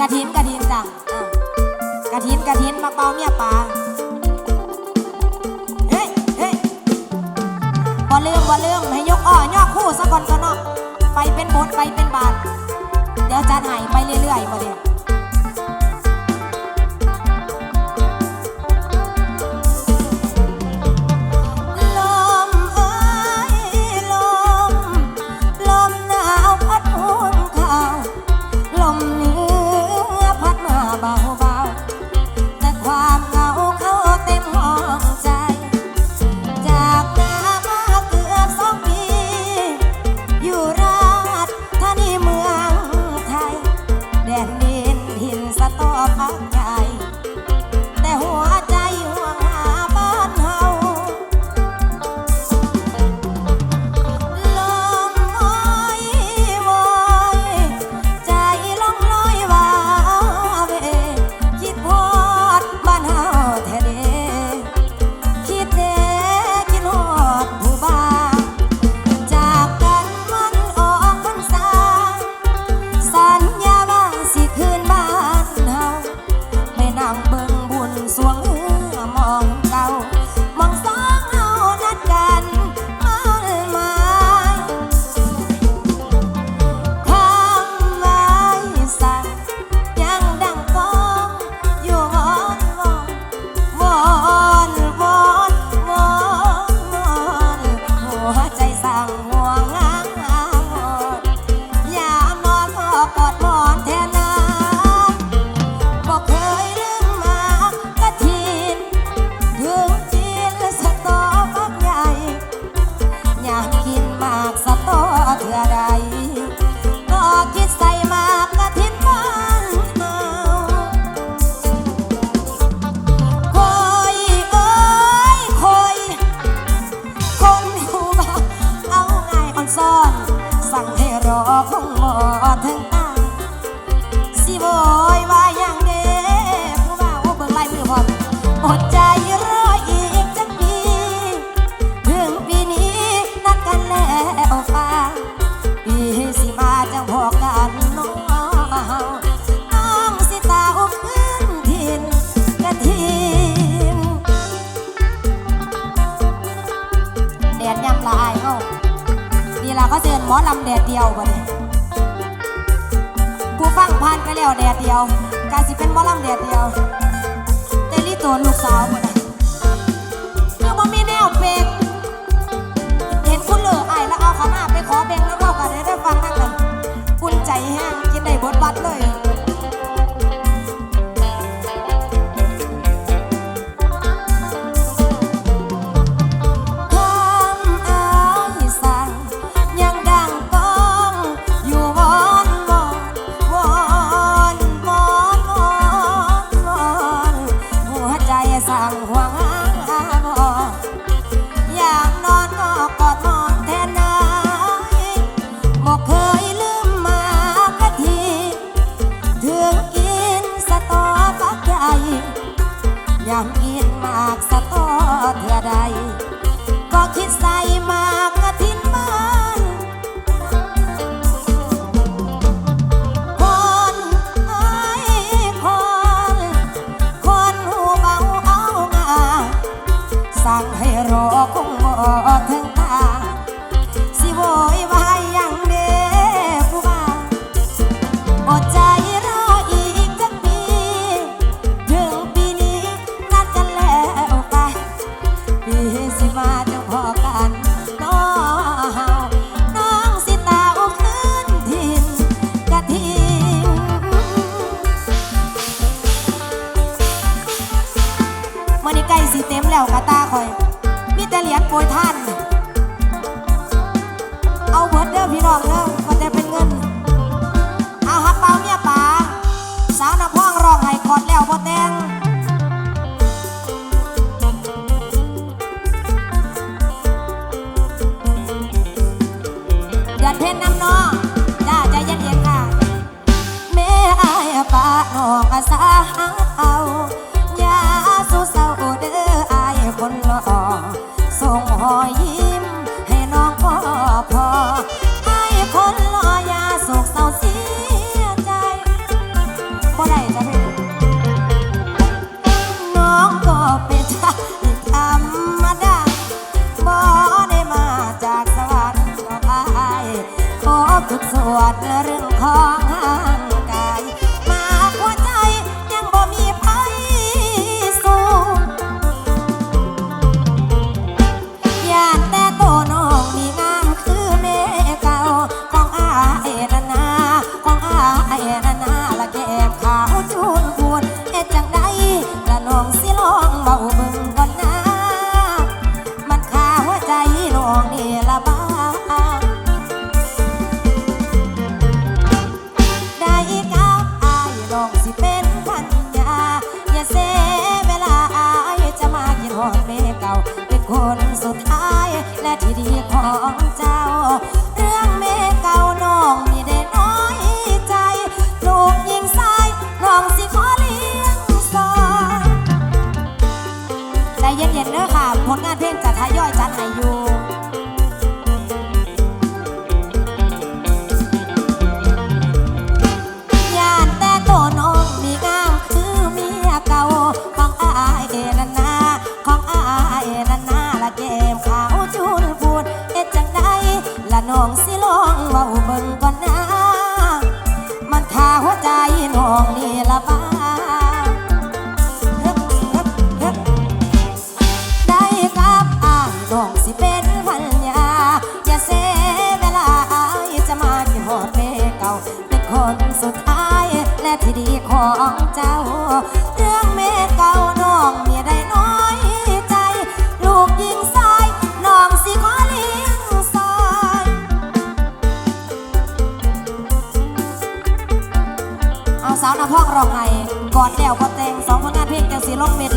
กระถินกระถินจ้ะอะกระถินกระถินมาเปาเมียป่าเฮ้ยเฮ้ยบ่ลืมบ่ลืมให้ยกอ้อยอกคู่สะก่อนซะเนอะไปเป็นบทไปเป็นบาท เดี๋ยวจะหายไปเรื่อยๆบ่เดี๋ยว นี่ล่ะเขาเสียนหมอลำแดดเดียวบ่เนี่ยผู้ฟังผ่านไปแล้วแดดเดียวกาสิเป็นหมอลำแดดเดียวเตลี่ตัวลูกสาวบ่ ยากกินมากสะตอท่าใด ก็คิดใส่มาก เพ่นน้ำน้องจ้าใจเย็นๆค่ะแม่อายปากน้องอาสา วดเรื่องของห่างกาย มาหัวใจยังบ่มีไผสูงอยากแต่โตน้องมีงามคือเมเก่าของอาเอ็นนาของอาเอ็นนาละแก็บขาวจูนพูนเอ็ดจังใดละน้องสิลองเบา องสิลองเว้าเบิ่งก่อนนะ มันขาหัวใจน้องนี่ละบ้าได้กับอ่ายน้องสิเป็นพันยา อย่าเสียเวลาอายจะมาคิดหอดเพเก่า เป็นคนสุดท้ายและที่ดีของเจ้า อดแล้วก็แต่งสองผลงานเพลงจังสีลงเม็ด